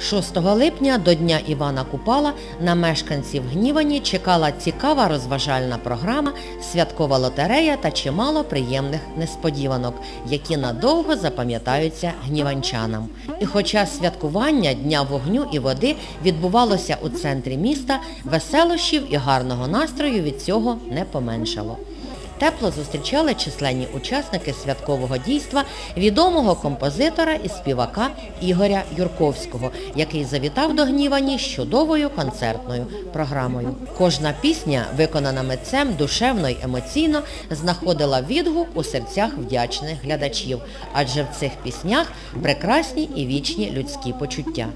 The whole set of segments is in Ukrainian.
6 липня до Дня Івана Купала на мешканців Гнівані чекала цікава розважальна програма, святкова лотерея та чимало приємних несподіванок, які надовго запам'ятаються гніванчанам. І хоча святкування Дня вогню і води відбувалося у центрі міста, веселощів і гарного настрою від цього не поменшало. Тепло зустрічали численні учасники святкового дійства відомого композитора і співака Ігоря Юрковського, який завітав до Гнівані з чудовою концертною програмою. Кожна пісня, виконана митцем душевно й емоційно, знаходила відгук у серцях вдячних глядачів, адже в цих піснях прекрасні і вічні людські почуття.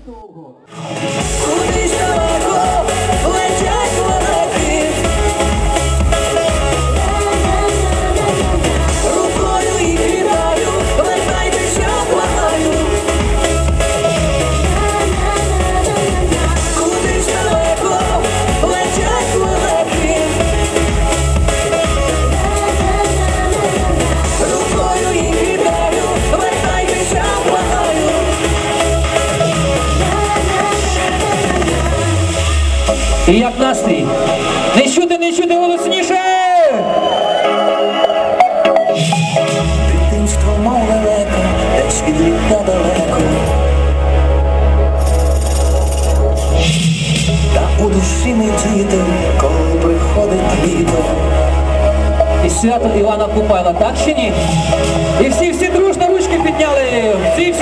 І як настрій? Не чути, не чути голосніше! Дитинство мов лелека, десь від літа далеко. Та у душі не діти, коли приходить літо. І свято Івана Купайла, так чи ні? І всі, всі дружно ручки підняли! Всі,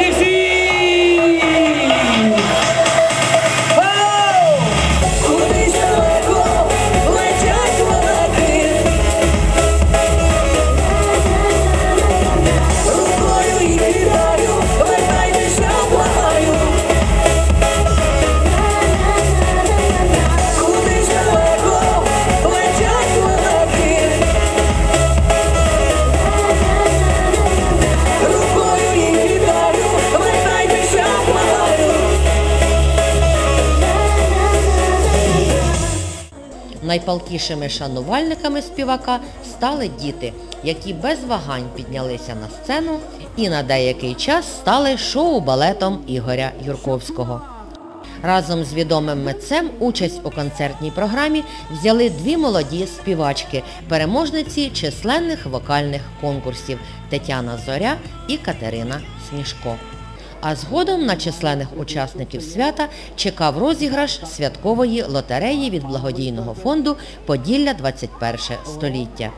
Найпалкішими шанувальниками співака стали діти, які без вагань піднялися на сцену і на деякий час стали шоу-балетом Ігоря Юрковського. Разом з відомим митцем участь у концертній програмі взяли дві молоді співачки, переможниці численних вокальних конкурсів Тетяна Зоря і Катерина Сніжко. А згодом на численних учасників свята чекав розіграш святкової лотереї від благодійного фонду Поділля 21 століття.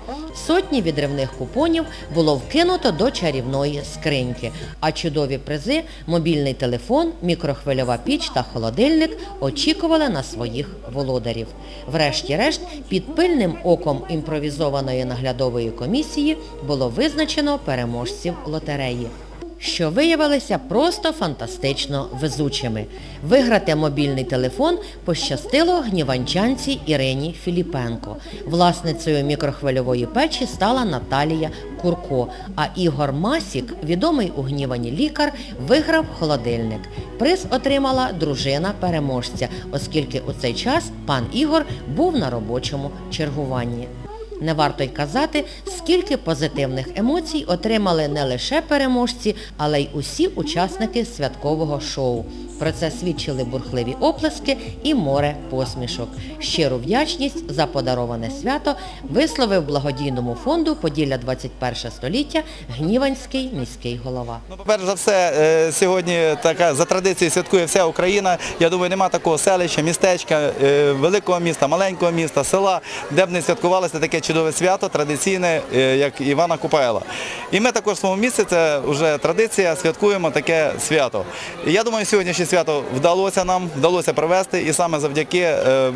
Сотні відривних купонів було вкинуто до чарівної скриньки, а чудові призи, мобільний телефон, мікрохвильова піч та холодильник очікували на своїх володарів. Врешті-решт, під пильним оком імпровізованої наглядової комісії було визначено переможців лотереї що виявилися просто фантастично везучими. Виграти мобільний телефон пощастило гніванчанці Ірині Філіпенко. Власницею мікрохвильової печі стала Наталія Курко, а Ігор Масік, відомий у гнівані лікар, виграв холодильник. Приз отримала дружина переможця, оскільки у цей час пан Ігор був на робочому чергуванні. Не варто й казати, скільки позитивних емоцій отримали не лише переможці, але й усі учасники святкового шоу. Про це свідчили бурхливі оплески і море посмішок. Щиру вдячність за подароване свято висловив благодійному фонду Поділля 21 століття Гніванський міський голова. Ну, Перш за все, е, сьогодні така за традицією святкує вся Україна. Я думаю, нема такого селища, містечка, е, великого міста, маленького міста, села, де б не святкувалося таке чудове свято, традиційне, е, як Івана Купайла. І ми також в своєму місці, це вже традиція, святкуємо таке свято. І я думаю, сьогоднішнє свято вдалося нам, вдалося провести, і саме завдяки е,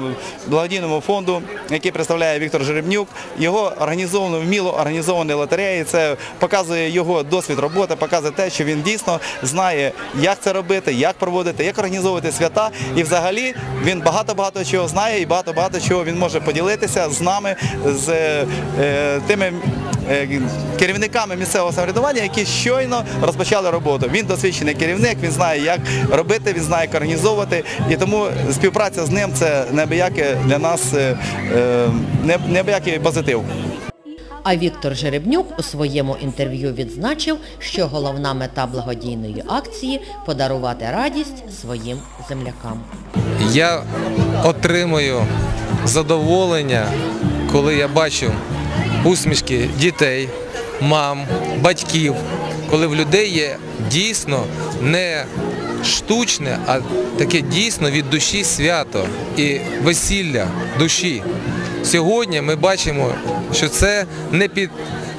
благодійному фонду, який представляє Віктор Жеребнюк, його організовано, вміло організовані лотереї. Це показує його досвід роботи, показує те, що він дійсно знає, як це робити, як проводити, як організовувати свята. І взагалі він багато-багато чого знає і багато-багато чого він може поділитися з нами, з тими е, керівниками місцевого самоврядування, які щойно розпочали роботу. Він досвідчений керівник, він знає, як робити, він знає, як організовувати. І тому співпраця з ним це неабияке для нас е, е, неабиякий позитив. А Віктор Жеребнюк у своєму інтерв'ю відзначив, що головна мета благодійної акції – подарувати радість своїм землякам. Я отримую задоволення, коли я бачу усмішки дітей, мам, батьків, коли в людей є дійсно не штучне, а таке дійсно від душі свято і весілля душі. Сьогодні ми бачимо, що це не під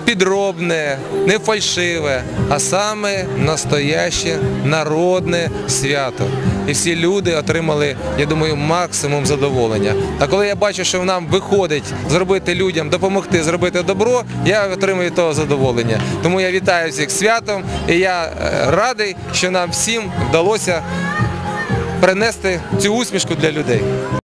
підробне, не фальшиве, а саме настояще народне свято. І всі люди отримали, я думаю, максимум задоволення. А коли я бачу, що нам виходить зробити людям, допомогти зробити добро, я отримую того задоволення. Тому я вітаю всіх святом і я е, радий, що нам всім вдалося принести цю усмішку для людей.